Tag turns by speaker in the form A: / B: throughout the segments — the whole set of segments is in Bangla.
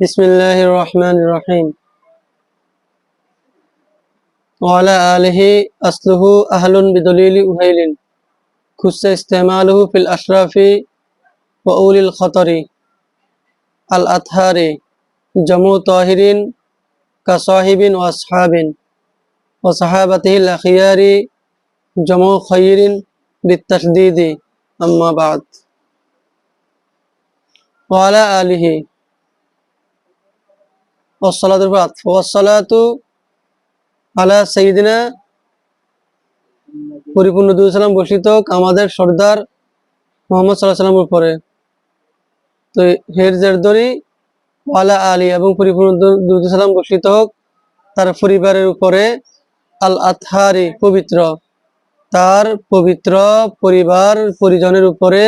A: বিসমিল্লাহ রহমান রহিম ওয়ালা আলহি আসলুহু আহলুন বিদলিল উহাইলিন। খুসা ইস্তেমালুহু ফিল আশরাফি ওউলিল খতরি। আল আতহারি জমু তাহিরিন কাসাহিবিন ওয়া সাহাবিন ওয়া সাহাবাতিহিল আখিয়ারি জমু খৈরিন বিত্তাশদিদি। আম্মা বাদ। আলিহি ওসালাতের পর আতফ আলা সঈদিনা পরিপূর্ণ দুই সালাম বসিত আমাদের সর্দার মোহাম্মদ সাল্লাহ সাল্লামের উপরে। তো হের জেরদরি আলা আলী এবং পরিপূর্ণ দুরুদ সালাম বসিত হোক তার পরিবারের উপরে আল আতহারি পবিত্র। তার পবিত্র পরিবার পরিজনের উপরে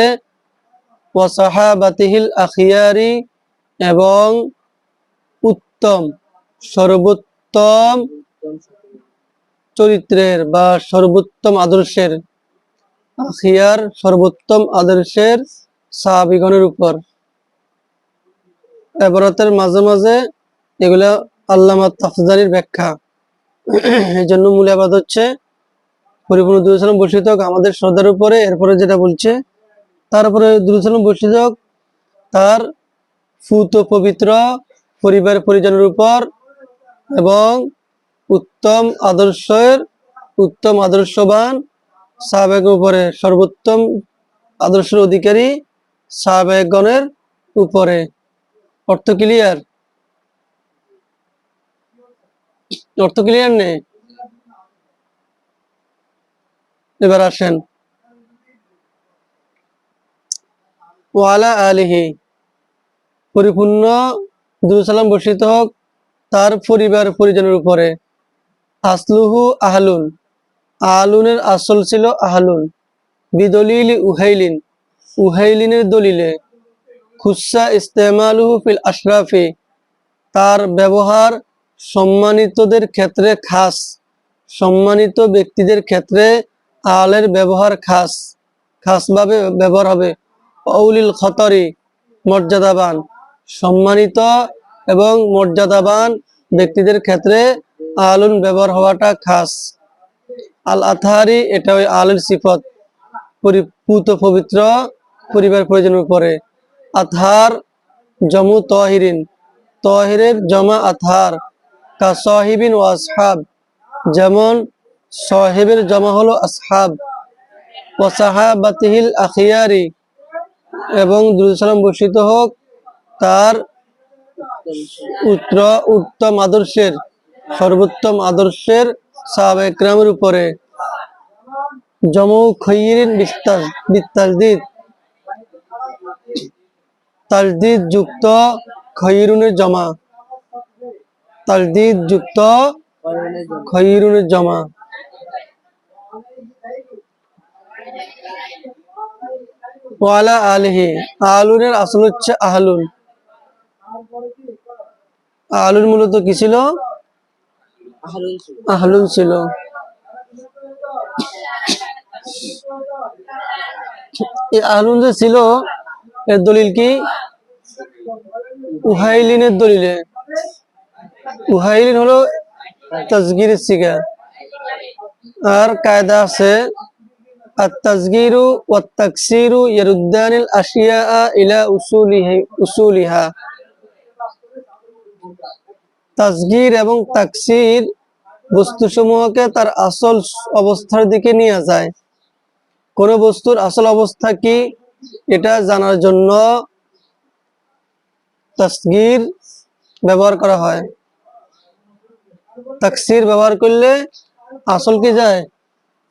A: ওয়াসাহাবাতিহিল আখিয়ারি এবং উত্তম সর্বোত্তম চরিত্রের বা সর্বোত্তম আদর্শের আখিয়ার, সর্বোত্তম আদর্শের সাহাবিগণের উপর। এবারতের মাঝে মাঝে এগুলা আল্লামা তাফজারির ব্যাখ্যা। এই জন্য মূল আবাদ হচ্ছে, পরিপূর্ণ দুরুসালাম বর্ষিত আমাদের শ্রদ্ধার উপরে, এরপরে যেটা বলছে, তারপরে দুরুসালাম বর্ষিত তার ফুত পবিত্র পরিবার পরিজনের উপর এবং উত্তম আদর্শের উত্তম আদর্শবান সাহাবেগের উপরে সর্বোত্তম আদর্শের অধিকারী সাহাবেগণের উপরে। অর্থ ক্লিয়ার অর্থ ক্লিয়ার নেই? এবার আসেন। ওয়ালা আলিহি, পরিপূর্ণ দুরুসালাম বর্ষিত হোক, তার পরিবার পরিজনের উপরে। আসলুহু আহলুন, আহলুনের আসল ছিল আহলুন। বিদলিল উহাইলিন, উহাইলিনের দলিলে, খুসা ইস্তেমালুহু ফিল আশরাফি, তার ব্যবহার সম্মানিতদের ক্ষেত্রে খাস, সম্মানিত ব্যক্তিদের ক্ষেত্রে আলের ব্যবহার খাস, খাসভাবে ব্যবহার হবে। অউলিল খতরি, মর্যাদাবান। সম্মানিত এবং মর্যাদাবান ব্যক্তিদের ক্ষেত্রে আলুন ব্যবহার হওয়াটা খাস। আল আথারি এটা ওই আলের সিফত। পরিপুত পবিত্র পরিবার পরিজনের উপরে। আথার জমু তহিরিন। তহিরের জমা আথার কা সাহিবিন ও আসহাব। যেমন সহেবের জমা হলো আসহাব। ও সাহাবাতিহিল আখিয়ারি। এবং দুরুসালাম বর্ষিত হোক তার উত্তর উত্তম আদর্শের, সর্বোত্তম আদর্শের সাহাবেকরামের উপরে জমু খৈরিন বিস্তার বিত্তাজদিদ তাজদিদ যুক্ত খৈরুনের জমা। তালদিদ যুক্ত খৈরুনের জমা। ওয়ালা আলহি আলুনের আসল হচ্ছে আহলুন। আলুন মূলত কি ছিল আহলুন ছিল এই আহলুন যে ছিল এর দলিল কি উহাইলিনের দলিলে উহাইলিন হলো তাজগিরের শিকার আর কায়দা আছে التصغير والتكسير يردان الأشياء إلى أصوله أصولها তাসগির এবং তাকসির বস্তুসমূহকে তার আসল অবস্থার দিকে নিয়ে যায়। কোন বস্তুর আসল অবস্থা কি, এটা জানার জন্য তাসগির ব্যবহার করা হয়। তাকসির ব্যবহার করলে আসল কি যায়,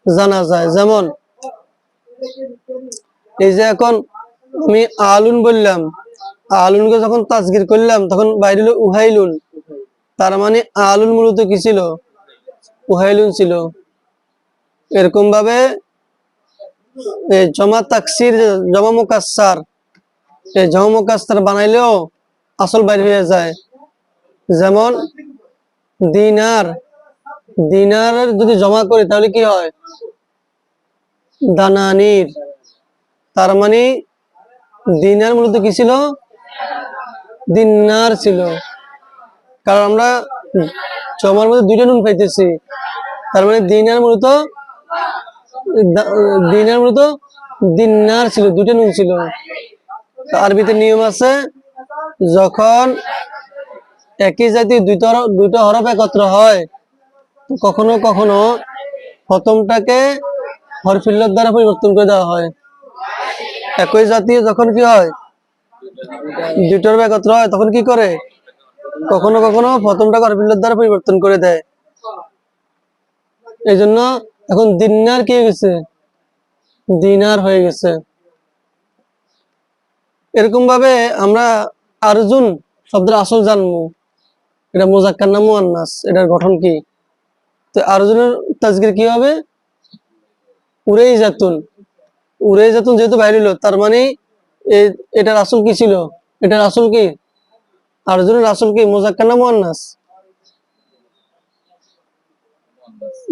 A: জানা যায়। যেমন, এই যে এখন আমি আলুন বললাম আলুনকে যখন তাজগির করলাম, তখন বাইরে হলো উহাইলুন। তার মানে আলুন মূলত কি ছিল? উহাইলুন ছিল। এরকম ভাবে জমা তাকসির জমা মুকাসার এই জমা মুকাসার বানাইলেও আসল বাইরে হয়ে যায়। যেমন দিনার দিনার যদি জমা করি তাহলে কি হয়? দানানির। তার মানে দিনার মূলত কি ছিল? দিনার ছিল। কারণ আমরা জমার মধ্যে দুইটা নুন পাইতেছি তার মানে দিনার মূলত দিনার মূলত দিনার ছিল, দুইটা নুন ছিল। আরবিতে নিয়ম আছে, যখন একই জাতীয় দুইটা দুইটা হরফ একত্র হয় কখনো কখনো প্রথমটাকে হরফিল্লার দ্বারা পরিবর্তন করে দেওয়া হয়। একই জাতীয় যখন কি হয় দুইটার একত্র হয়, তখন কি করে? কখনো কখনো প্রথমটাকে হরফিল্লার দ্বারা পরিবর্তন করে দেয়। এই জন্য এখন দিনার কি গেছে? দিনার হয়ে গেছে। এরকম ভাবে আমরা আরজুন শব্দের আসল জানব। এটা মোজাক্কার না মুয়ান্নাস? এটার গঠন কি? তো আরজুনের তাজগির কি হবে? উড়েই জাতুন উড়েই জাতুন যেহেতু বাইরে তার মানে এ- এটার আসল কি ছিল? এটার আসল কি? আরজুনের আসল কি? মোজাক্কার না মুয়ান্নাস?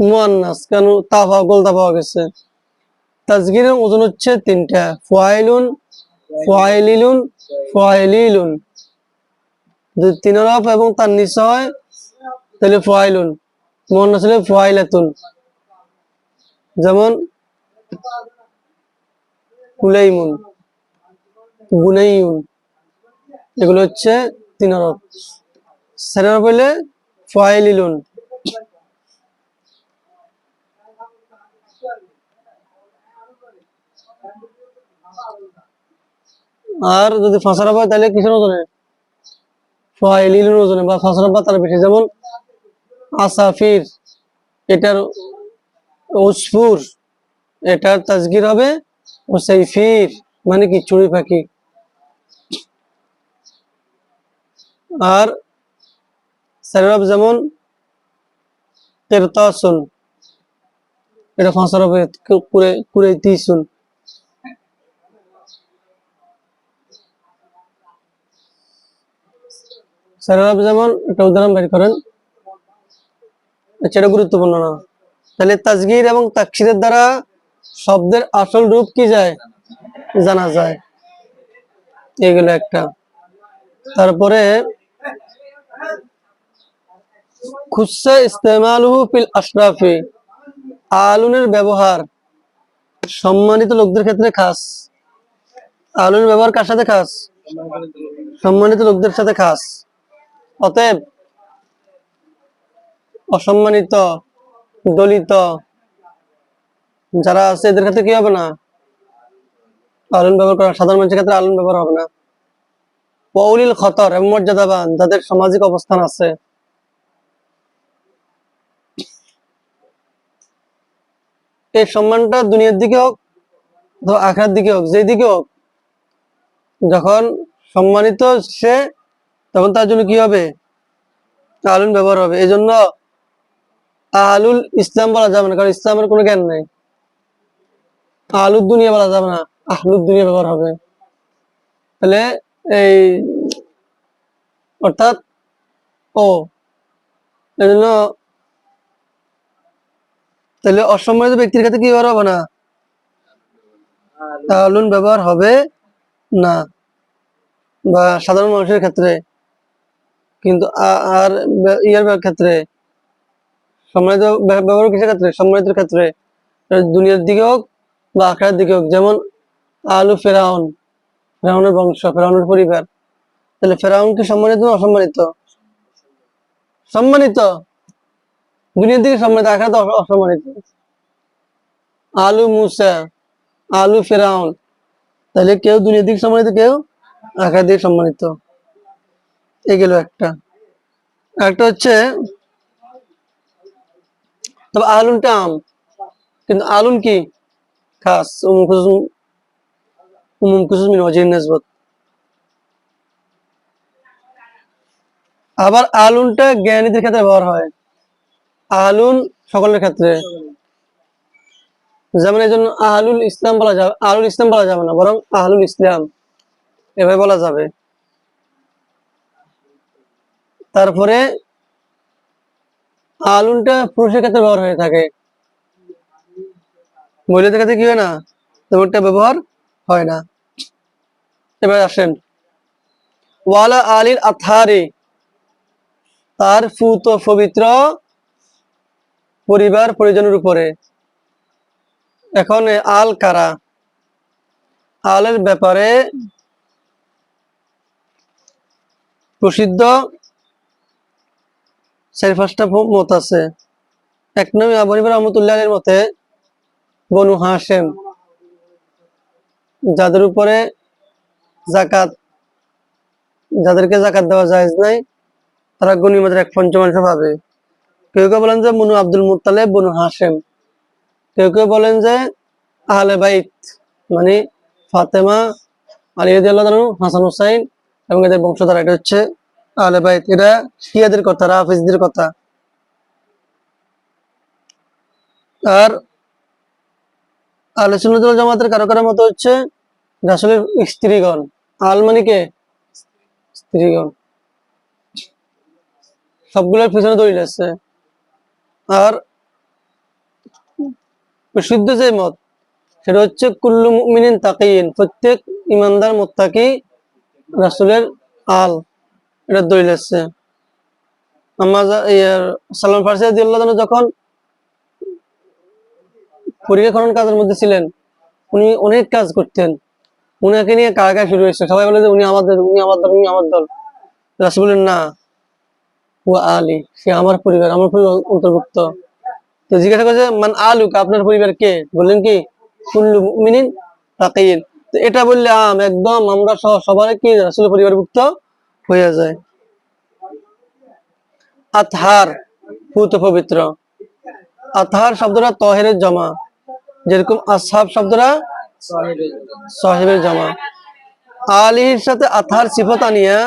A: মুয়ান্নাস, কেন? তা পাওয়া গোলতা পাওয়া গেছে। তাজগিরের ওজন হচ্ছে তিনটা। ফয়েলুন ফয়েলিলুন ফয়েলিলুন যদি তিন রফ এবং তার নিচে হয়, তাহলে ফয়েলুন মুয়ান্নাস হলে ফয়েলাতুন যেমন কুলাইমুন। গুনাইউন এগুলো হচ্ছে তিন রফ চার রফ হলে ফয়েলিলুন আর যদি ফাঁসারা হয়, তাহলে কিসের ওজনে? ফাইলিলের ওজনে বা ফাঁসারা বা তার বেশি। যেমন আসাফির, এটার ওসফুর এটার তাজগির হবে ওসাইফির মানে কি? চড়ুই পাখি আর সারাব যেমন তেরতাসুন এটা ফাঁসার হবে কুরে কুরে তিসুন স্যারেরা যেমন একটা উদাহরণ বের করেন, এটা গুরুত্বপূর্ণ না। তাহলে তাজগির এবং তাকসিরের দ্বারা শব্দের আসল রূপ কি যায়? জানা যায়। এগুলো একটা। তারপরে খুসা ইস্তেমালুহু ফিল আশরাফি, আলুনের ব্যবহার সম্মানিত লোকদের ক্ষেত্রে খাস। আলুনের ব্যবহার কার সাথে খাস? সম্মানিত লোকদের সাথে খাস। অতএব অসম্মানিত, দলিত যারা আছে, এদের ক্ষেত্রে কি হবে না? আলুন ব্যবহার করা, সাধারণ মানুষের ক্ষেত্রে আলুন ব্যবহার হবে না। পৌলিল খতর এবং মর্যাদাবান, যাদের সামাজিক অবস্থান আছে এই সম্মানটা দুনিয়ার দিকে হোক আখড়ার দিকে হোক, যেই দিকে হোক, যখন সম্মানিত সে, তখন তার জন্য কি হবে? আলুন ব্যবহার হবে। এই জন্য আলুল ইসলাম বলা যাবে না, কারণ ইসলামের কোনো জ্ঞান নেই। আলুর দুনিয়া বলা যাবে না, আহলুর দুনিয়া ব্যবহার হবে। তাহলে এই অর্থাৎ ও এই জন্য তাহলে অসম্মানিত ব্যক্তির ক্ষেত্রে কি ব্যবহার হবে না? আলুন ব্যবহার হবে না। বা সাধারণ মানুষের ক্ষেত্রে। কিন্তু আর ইয়ার ক্ষেত্রে। সম্মানিত ব্যবহার কিসের ক্ষেত্রে? সম্মানিত ক্ষেত্রে। দুনিয়ার দিকে হোক বা আখড়ার দিকে হোক। যেমন আলু ফেরাউন। ফেরাউনের বংশ, ফেরাউনের পরিবার। তাহলে ফেরাউন কি সম্মানিত না অসম্মানিত? সম্মানিত। দুনিয়ার দিকে সম্মানিত আখড়াতে অস- অসম্মানিত আলু মুসা, আলু ফেরাউন তাহলে কেউ দুনিয়ার দিকে সম্মানিত, কেউ আখড়ার দিকে সম্মানিত। এগুলো একটা। একটা হচ্ছে, তবে আলুনটা আম কিন্তু আলুন কি? খাস, উমুম খুসুস উমুম ওয়াজিহিন আবার আলুনটা জ্ঞানীদের ক্ষেত্রে ব্যবহার হয়। আলুন সকলের ক্ষেত্রে। যেমন এই জন্য আহলুল ইসলাম বলা যাবে, আহলুল ইসলাম বলা যাবে না, বরং আহলুল ইসলাম এভাবে বলা যাবে। তারপরে আলুনটা পুরুষের ক্ষেত্রে ব্যবহার হয়ে থাকে। মহিলাদের ক্ষেত্রে কি হয় না? তেমনটা ব্যবহার হয় না। এবার আসেন। ওয়ালা আলিল আথারি, তার ফুত পবিত্র পরিবার পরিজনের উপরে। এখন আল কারা? আলের ব্যাপারে প্রসিদ্ধ চারি পাঁচটা মত আছে। এক নবী আবু হানিফা রহমতুল্লাহ মতে, বনু হাসেম যাদের উপরে জাকাত যাদেরকে জাকাত দেওয়া যায় নাই, তারা গণিমতের এক পঞ্চমাংশ পাবে। কেউ কেউ বলেন যে মনু আব্দুল মুতালেব বনু হাসেম কেউ কেউ বলেন যে আহলে বাইত মানে ফাতেমা আলী রাদিয়াল্লাহু হাসান হুসাইন এবং এদের বংশধর। এটা হচ্ছে আহলে বাইত। এটা শিয়াদের কথা, রাফিজদের কথা। আর সুন্নাত ওয়াল জামাতের কারও কারও মতো হচ্ছে রাসূলের স্ত্রীগণ। আল মানে কে? স্ত্রীগণ। সবগুলোর পিছনে দলিল আছে। আর প্রসিদ্ধ যে মত, সেটা হচ্ছে, কুল্লু মুমিনিন তাকিন প্রত্যেক ইমানদার মোত্তাকি রাসূলের আল। এটা দলিল আছে। আমার সালমান ফার্সি যখন পরীক্ষা খনন কাজের মধ্যে ছিলেন, উনি অনেক কাজ করতেন। উনাকে নিয়ে কারাগার শুরু হয়েছে? সবাই বলে যে, উনি আমাদের, উনি আমার দল উনি আমার দল। রাসূল বললেন না। ও আলী সে আমার পরিবার আমার পরিবার অন্তর্ভুক্ত। তো জিজ্ঞাসা করছে মান আলুক আপনার পরিবার কে? বললেন কি কুল্লু মুমিনিন তাকিন তো এটা বললে আম একদম আমরা সহ সবার কি রাসূলের পরিবারভুক্ত হয়ে যায়। আতহার পুত পবিত্র। আতহার শব্দটা তহেরের জমা। যেরকম আসহাব শব্দটা সাহেবের জমা। আলীর সাথে আতহার সিফত আনিয়া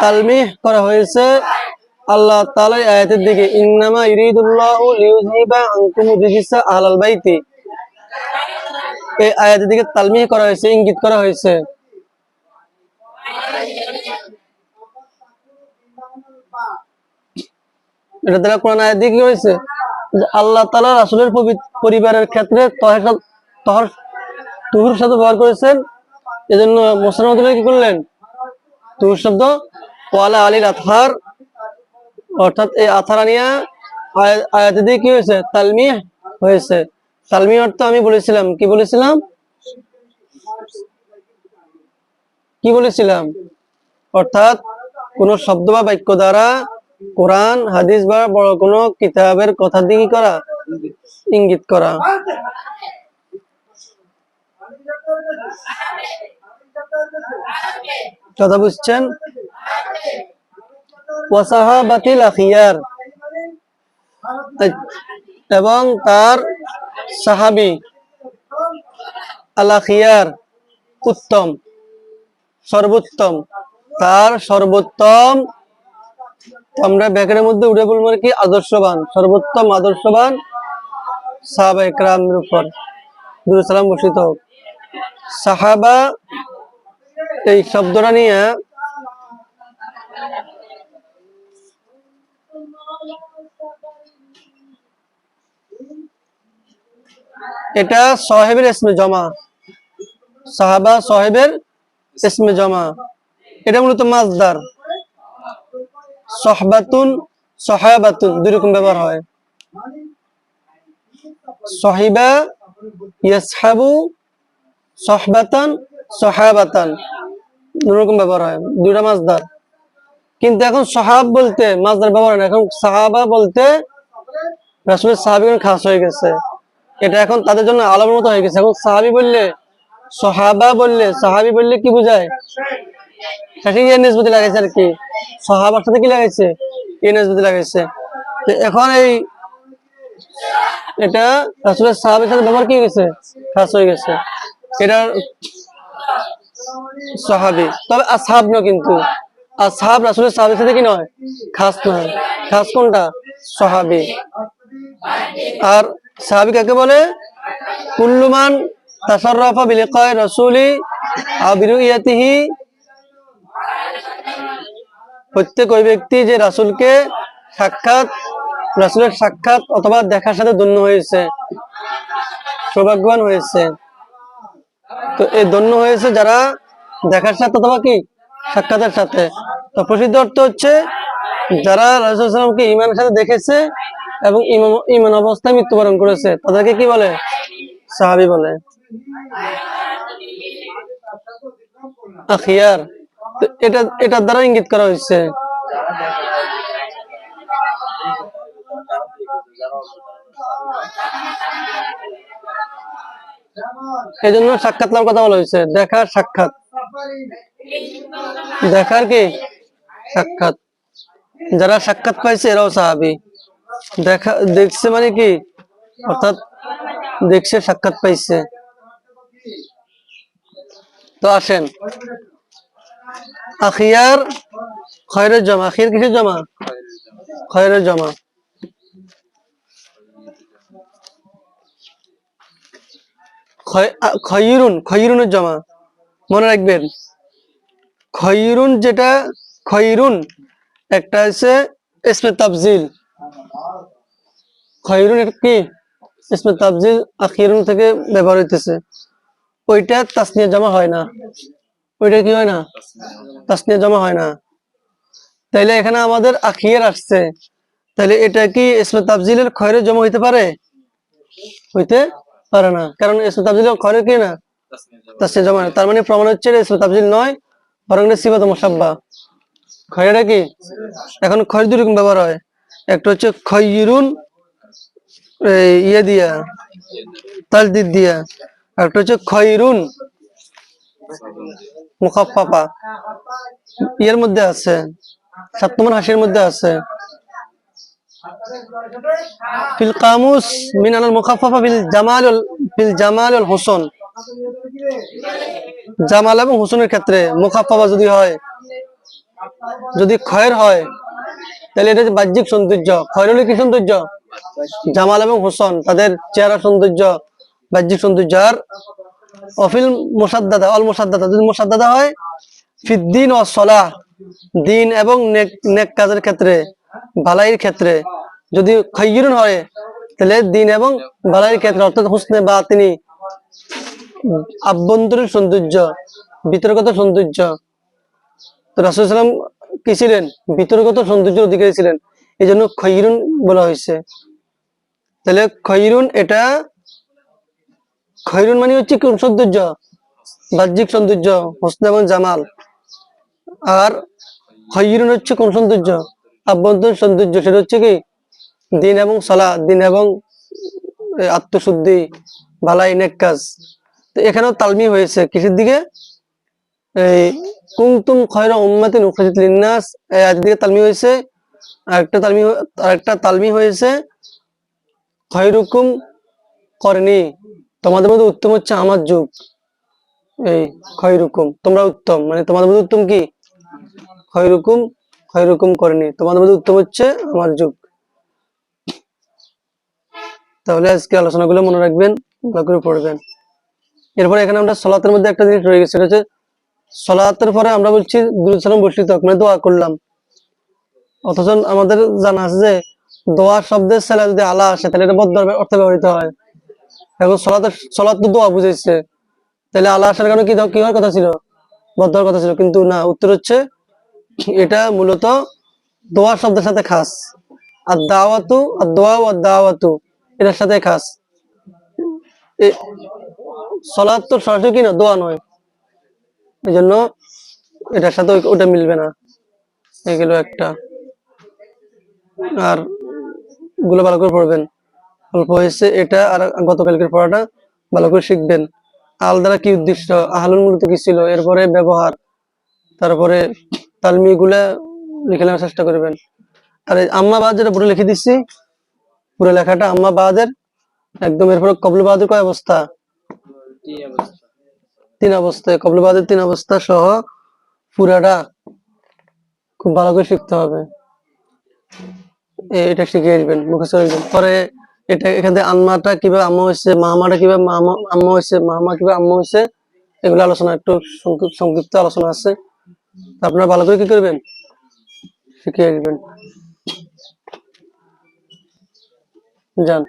A: তালমিহ করা হয়েছে। আল্লাহ তাআলার আয়াতের দিকে, ইন্নামা ইরিদুল্লাহু লিইউযহিবা আনকুম বাইতি। এই আয়াতের দিকে তালমিহ করা হয়েছে, ইঙ্গিত করা হয়েছে। এটা দ্বারা কোরআন আয়াত দিয়ে কি হয়েছে? আল্লাহ তাআলা রাসূলের পরিবারের ক্ষেত্রে তহের তহর সাথে ব্যবহার করেছেন। এজন্য মোসানমদ কি করলেন? তুহুর শব্দ ওয়ালা অর্থাৎ এই আথার আনিয়া আয়াতে দিয়ে কি হয়েছে? তালমিহ হয়েছে। তালমিহ অর্থ আমি বলেছিলাম। কি বলেছিলাম? কি বলেছিলাম? অর্থাৎ কোন শব্দ বা বাক্য দ্বারা কোরআন, হাদিস বা বড় কোনো কিতাবের কথা দিয়ে কি করা? ইঙ্গিত করা। কথা বুঝছেন? ওয়াসাহাবাতিল আখিয়ার। এবং তার সাহাবি আল আখিয়ার উত্তম, সর্বোত্তম। তার সর্বোত্তম আমরা ব্যাকের মধ্যে উঠে বলব কি আদর্শবান, সর্বোত্তম আদর্শবান সাহাবা একরামের উপর। দুরুসালাম বসিত হোক। সাহাবা এই শব্দটা নিয়ে এটা সাহেবের ইসমে জমা। সাহাবা সাহেবের ইসমে জমা। এটা মূলত মাজদার সহবাতুন সহায়াবাতুন দুই রকম ব্যবহার হয়। সহিবা ইয়াসহাবু, সহবাতান দুই রকম ব্যবহার হয়, দুইটা মাজদার কিন্তু এখন সহাব বলতে মাজদার ব্যবহার না। এখন সাহাবা বলতে রাসূলের সাহাবীগণ খাস হয়ে গেছে। এটা এখন তাদের জন্য আলামের মতো হয়ে গেছে। এখন সাহাবি বললে, সহাবা বললে, সাহাবি বললে কি বোঝায়? সহাবার সাথে কি এখন এই এটা সাথে ব্যবহার কি গেছে? খাস হয়ে গেছে। এটা তবে কিন্তু। আসহাব রাসুলের সাহাবের সাথে কি নয়? খাস নয়। খাস কোনটা? সাহাবি। আর সাহাবি কাকে বলে? কুল্লুমান বিলিকায় রাসূলি আও বিরুইয়াতিহি। প্রত্যেক ওই ব্যক্তি যে রাসূলকে সাক্ষাৎ, রাসূলের সাক্ষাৎ অথবা দেখার সাথে ধন্য হয়েছে, সৌভাগ্যবান হয়েছে। তো এই ধন্য হয়েছে যারা দেখার সাথে অথবা কি? সাক্ষাতের সাথে। তো প্রসিদ্ধ অর্থ হচ্ছে, যারা রাসুল রাসুলামকে ইমানের সাথে দেখেছে এবং ইমান- অবস্থায় মৃত্যুবরণ করেছে। তাদেরকে কি বলে? সাহাবি বলে। আখিয়ার। এটা, এটার দ্বারা ইঙ্গিত করা হয়েছে। এই জন্য সাক্ষাৎ লাভ কথা বলা হয়েছে। দেখার সাক্ষাৎ। দেখার কি? সাক্ষাৎ। যারা সাক্ষাৎ পাইছে, এরাও সাহাবি। দেখা, দেখছে মানে কি? অর্থাৎ দেখছে, সাক্ষাৎ পাইছে। তো আসেন। আখিয়ার খয়রের জমা। আখিয়ার কিসের জমা? খয়রের জমা। খয়রুন, খয়রুনের জমা। মনে রাখবেন। খয়রুন যেটা, খয়রুন একটা আছে ইসমে তাবজিল খয়রুন কি? ইসমে তাবজিল আখিরুন থেকে ব্যবহার হইতেছে। ওইটা তাসনিয়া জমা হয় না। ওইটা কি হয় না? তাসনিয়া জমা হয় না। তাইলে এখানে আমাদের আখিয়ার আসছে। তাহলে এটা কি ইসমে তাবজিলের খয়রে জমা হইতে পারে? হইতে পারে না। কারণ ইসমে তাবজিলের খয়রে কি না? তাসনিয়া জমা না। তার মানে প্রমাণ হচ্ছে ইসমে তাবজিল নয়, বরং সিবাত মুসাব্বা। খয়রা কি? এখন খয় দুই রকম ব্যবহার হয়। একটা হচ্ছে খয়রুন ইয়ে দিয়া, তালদিদ দিয়া। একটা হচ্ছে খয়রুন মুখাফাফা ইয়ের মধ্যে আছে সাত নম্বর হাসির মধ্যে আছে। ফিল কামুস মিন আল মুখাফাফা ফিল জামাল ফিল জামাল হুসন। জামাল এবং হুসনের ক্ষেত্রে মুখাফাফা যদি হয়, যদি ক্ষয়ের হয়, তাহলে এটা হচ্ছে বাহ্যিক সৌন্দর্য। ক্ষয়ের হলে কি সৌন্দর্য? জামাল এবং হোসন, তাদের চেহারা সৌন্দর্য, বাহ্যিক সৌন্দর্য আর অফিল মোসাদ্দাদা, অল মোসাদ্দাদা। যদি মোসাদ্দাদা হয় ফিদ্দিন ও সলাহ, দিন এবং নেক কাজের ক্ষেত্রে ভালাইয়ের ক্ষেত্রে যদি খৈরুন হয়, তাহলে দিন এবং ভালাইয়ের ক্ষেত্রে, অর্থাৎ হুসনে বা তিনি আভ্যন্তরীণ সৌন্দর্য বিতর্কত সৌন্দর্য। তো রাসুলাম কি ছিলেন? বিতর্কত সৌন্দর্যের অধিকারী ছিলেন। এই জন্য খৈরুন বলা হয়েছে। তাহলে খৈরুন এটা খৈরুন মানে হচ্ছে কোন সৌন্দর্য, বাহ্যিক সৌন্দর্য, হোসন এবং জামাল। আর খৈরুন হচ্ছে কোন সৌন্দর্য? আভ্যন্তরীণ সৌন্দর্য, সেটা হচ্ছে কি, দিন এবং সলা, দিন এবং আত্মশুদ্ধি ভালাই নেক কাজ। তো এখানেও তালমি হয়েছে, কিসের দিকে? এই কুমতুম খয়রা উম্মাতিন উখরিজাত লিন্নাস, এই আয়াতের দিকে তালমি হয়েছে আরেকটা তালমি আরেকটা তালমি হয়েছে, খয়রুকুম করনি। তোমাদের মধ্যে উত্তম হচ্ছে আমার যুগ। এই খয়রুকুম তোমরা উত্তম। মানে তোমাদের মধ্যে উত্তম কি? খয়রুকুম খয়রুকুম করনি তোমাদের মধ্যে উত্তম হচ্ছে আমার যুগ। তাহলে আজকে আলোচনাগুলো মনে রাখবেন ভালো করে পড়বেন। এরপরে এখানে আমরা সলাতের মধ্যে একটা জিনিস রয়ে গেছে, সেটা হচ্ছে সলাতের পরে আমরা বলছি দুরুদ সালাম বসিত মানে দোয়া করলাম। অথচ আমাদের জানা আছে যে দোয়া শব্দের সেলা যদি আলা আসে, তাহলে এটা বদ্ধ অর্থ ব্যবহৃত হয়। এখন সলাতের সলাত তো দোয়া বুঝেছে তাহলে আলা আসার কারণে কি কি হওয়ার কথা ছিল? বদ্ধ কথা ছিল। কিন্তু না, উত্তর হচ্ছে, এটা মূলত দোয়া শব্দের সাথে খাস। আর দাওয়াতু, আর দোয়া ও দাওয়াতু, এটার সাথে খাস। সলাৎ তো সরাসরি কি না, দোয়া নয়। এই জন্য এটার সাথে ওটা মিলবে না। এগুলো একটা। আরগুলো ভালো করে পড়বেন। অল্প হয়েছে এটা আর গতকালকের পড়াটা ভালো করে শিখবেন। আল দ্বারা কি উদ্দেশ্য আহলুল মূলত কি ছিল? এরপরে ব্যবহার তারপরে তালমি গুলা লিখে নেওয়ার চেষ্টা করবেন। আর আম্মা বাদ যেটা পুরো লিখে দিচ্ছি পুরো লেখাটা আম্মা বাদের একদম এরপরে কবল বাদের কয় অবস্থা? তিন অবস্থায় কবল বাদের তিন অবস্থা সহ পুরাটা খুব ভালো করে শিখতে হবে। এটা শিখে আসবেন, মুখস্থ রাখবেন পরে এটা এখান থেকে আম্মাটা কীভাবে আম্মা হয়েছে, মামাটা কীভাবে মামা, আম্মা হয়েছে, মামা কীভাবে আম্মা হয়েছে, এগুলো আলোচনা, একটু সংক্ষিপ্ত আলোচনা আছে। আপনারা ভালো করে কি করবেন? শিখে আসবেন। যান।